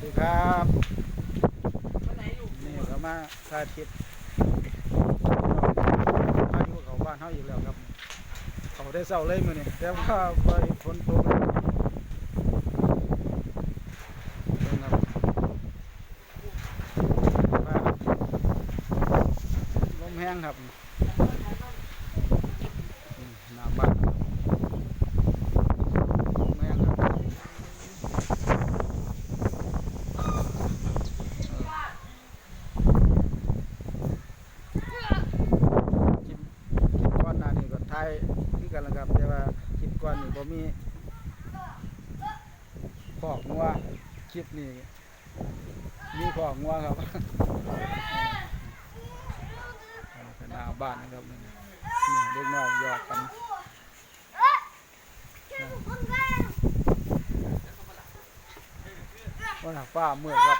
สวัสดีครับนี่ก็มาสาธิตพายุเขาบ้านเฮาอีกแล้วครับ เขาได้เศร้าเลยมือนี้แต่ว่าบ่ได้ฝนตกลมแห้งครับอืมหน้าบ้านลมแห้งครับ คลิปคลิปก่อนหน้านี้ก็ถ่ายคือกันละครับ แต่ว่าคลิป ก่อนนี่บ่มีขอกงัวคลิปนี้มีขอกงัวครับเป็นหน้าบ้านนะครับนี่เด็กน้อยหยอกกันว่าน่ะฟ้ามืดครับ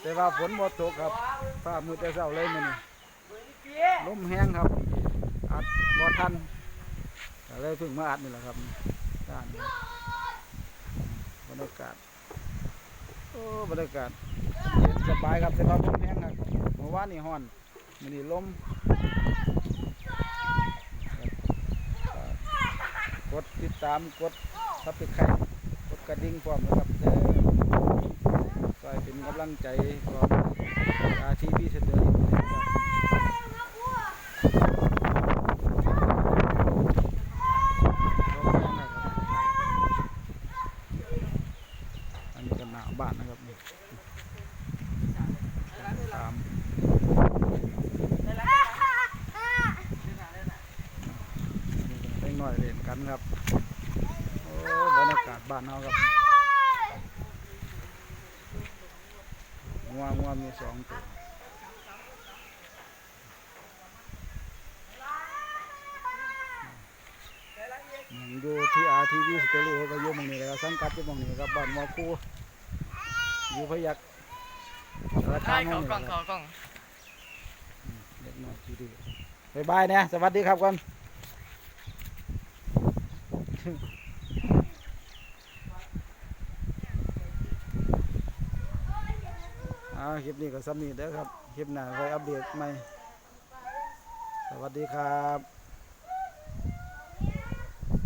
แต่ว่าฝนบ่ตกครับฟ้ามืดแต่เช้าเลยมื้อนี้ลมแห้งครับอัดบ่ทัน ก็เลยเพิ่งมาอัดนี่แหละครับด้านบรรยากาศโอ้บรรยากาศเย็นสบายครับแต่ว่าลมแห้งครับเมื่อวานนี่ฮ้อนมื้อนี้ลมกดติดตามกดซับสไครต์กดกระดิ่งพร้อมนะครับเด้อซอยเป็นกำลังใจของอาทีพีเสถียรครับ อันนี้ก็หนาว บ้านนะครับตามเล็กน้อยเล่นกันครับโอ้บรรยากาศบ้านเราครับงัวงัวมีสองตัวอยู่ที่อาทีวีสเตอรี่ก็อยู่หมองนี้แล้วสังกัดอยู่หมองนี้ครับบ้านหมอคู อยู่พยักสารคาใช่มหม้เขาองนี้กล่องคเขารับกล่องเด็กน้อยทีดีบายบายเนี่ยสวัสดีครับก่อนเอาคลิปนี้ก็สำนีเด้อครับ คลิปหน้าค่อยอัปเดตใหม่ สวัสดีครับ